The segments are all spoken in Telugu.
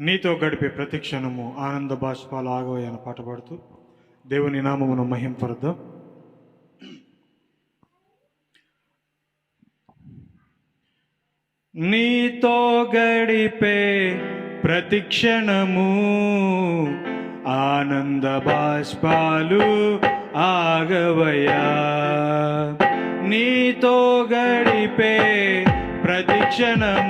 నీతో గడిపే ప్రతి క్షణము ఆనంద బాష్పాలు ఆగవయ్య అని పాట పాడుతూ దేవుని నామమును మహింపరుద్దాం. నీతో గడిపే ప్రతి క్షణము ఆనంద బాష్పాలు ఆగవయా నీతో గడిపే ప్రతి క్షణము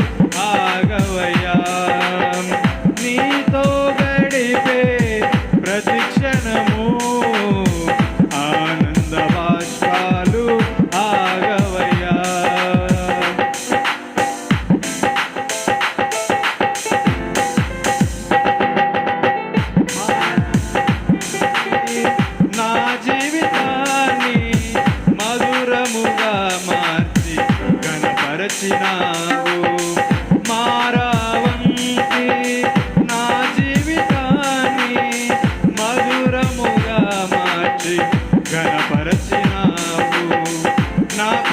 you.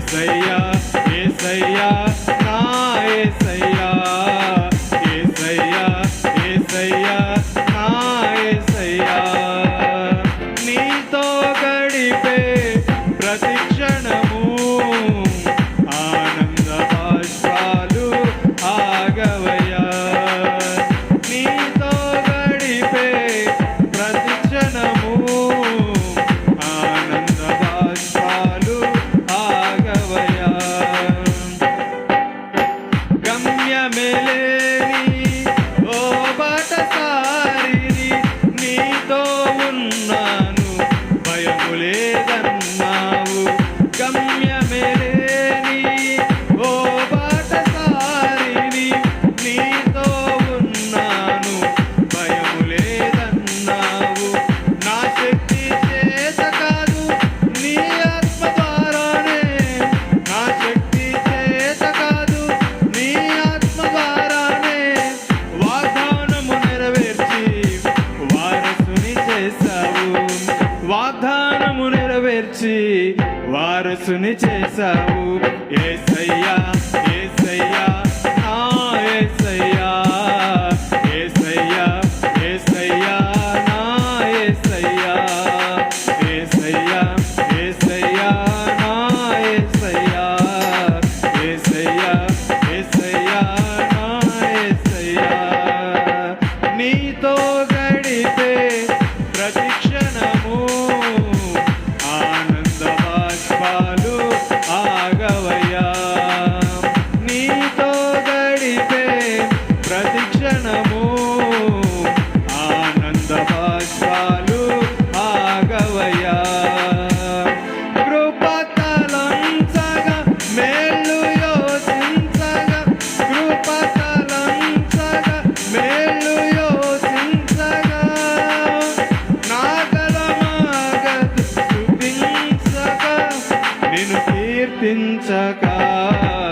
ఏసయ్యా ఏసయ్యా. చేసి వారసుని చేశావు. ఏసయ్యా ఏసయ్యా ఆ ఏసయ్యా ఏసయ్యా ఏసయ్యా. अनन्तकाल